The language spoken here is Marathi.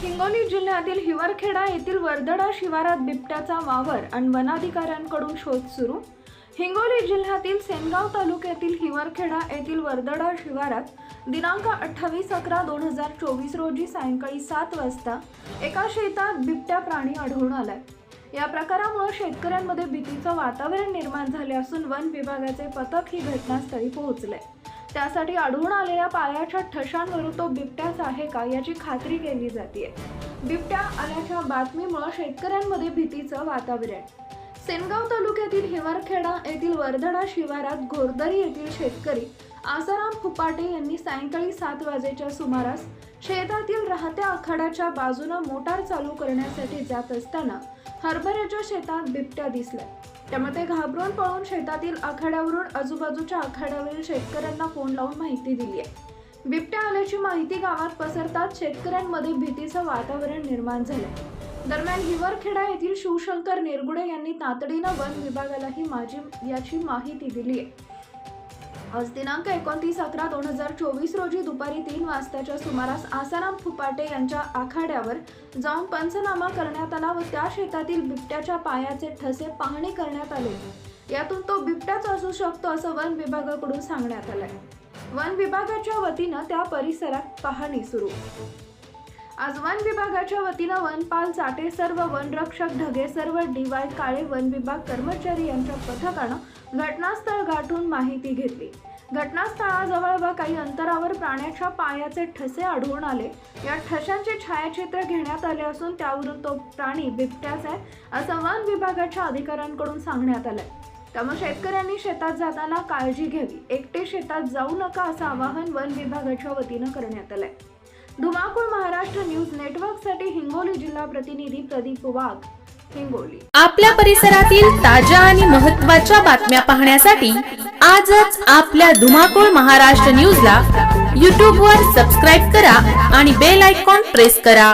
हिंगोली जिल्ह्यातील हिवरखेडा येथील वर्दडा शिवारात बिबट्याचा वावर आणि वनाधिकाऱ्यांकडून शोध सुरू. हिंगोली जिल्ह्यातील सेनगाव तालुक्यातील हिवरखेडा येथील वर्दडा शिवारात दिनांक अठ्ठावीस अकरा दोन हजार चोवीस रोजी सायंकाळी सात वाजता एका शेतात बिबट्या प्राणी आढळून आलाय. या प्रकारामुळे शेतकऱ्यांमध्ये भीतीचं वातावरण निर्माण झाले असून वन विभागाचे पथक ही घटनास्थळी पोहोचले त्यासाठी आढळून आलेल्या पायाच्या ठशांवरून तो बिबट्याच आहे का याची खात्री केली जाते. बिबट्या आल्याच्या बातमीमुळे शेतकऱ्यांमध्ये भीतीचं वातावरण. सेनगाव तालुक्यातील हिवरखेडा येथील वर्धडा शिवारात घोरदरी येथील शेतकरी आसाराम फुपाटे यांनी सायंकाळी सात वाजेच्या सुमारास शेतातील राहत्या आखाड्याच्या बाजूनं मोटार चालू करण्यासाठी जात असताना हरभऱ्याच्या शेतात बिबट्या दिसल्या त्यामुळे ते घाबरून पळून शेतातील आखाड्यावरून आजूबाजूच्या आखाड्यावरील शेतकऱ्यांना फोन लावून माहिती दिली आहे बिबट्या आल्याची माहिती गावात पसरताच शेतकऱ्यांमध्ये भीतीचं वातावरण निर्माण झालं दरम्यान हिवरखेडा येथील शिवशंकर निरगुडे यांनी तातडीनं वन विभागालाही माझी याची माहिती दिली आहे आज दिनांक एकोणतीस अकरा दोन हजार चोवीस रोजी दुपारी तीन वाजताच्या सुमारास आसाराम फुपाटे यांच्या आखाड्यावर जाऊन पंचनामा करण्यात आला व त्या शेतातील बिबट्याच्या पायाचे ठसे पाहणी करण्यात आले. यातून तो बिबट्याच असू शकतो असं वन विभागाकडून सांगण्यात आलंय. वन विभागाच्या वतीनं त्या परिसरात पाहणी सुरू. आज वन विभागाच्या वतीनं वनपाल चाटे सर्व वनरक्षक ढगे सर्व डीवाय काळे वन विभाग कर्मचारी यांच्या पथकानं घटनास्थळ गाठून माहिती घेतली. घटनास्थळाजवळ व काही अंतरावर प्राण्याच्या पायाचे ठसे आढळून आले. या ठशांचे छायाचित्र घेण्यात आले असून त्यावरून तो प्राणी बिबट्याच आहे असं वन विभागाच्या अधिकाऱ्यांकडून सांगण्यात आलंय. त्यामुळे शेतकऱ्यांनी शेतात जाताना काळजी घ्यावी. एकटे शेतात जाऊ नका असं आवाहन वन विभागाच्या वतीनं करण्यात आलंय. धुमाकूळ महाराष्ट्र न्यूज नेटवर्कसाठी हिंगोली जिल्हा प्रतिनिधी प्रदीप वाघ हिंगोली. आपल्या परिसरातील ताज्या आणि महत्त्वाच्या बातम्या पाहण्यासाठी आजच आपल्या धुमाकूळ महाराष्ट्र न्यूजला यूट्यूबवर वर सबस्क्राईब करा आणि बेल आयकॉन प्रेस करा.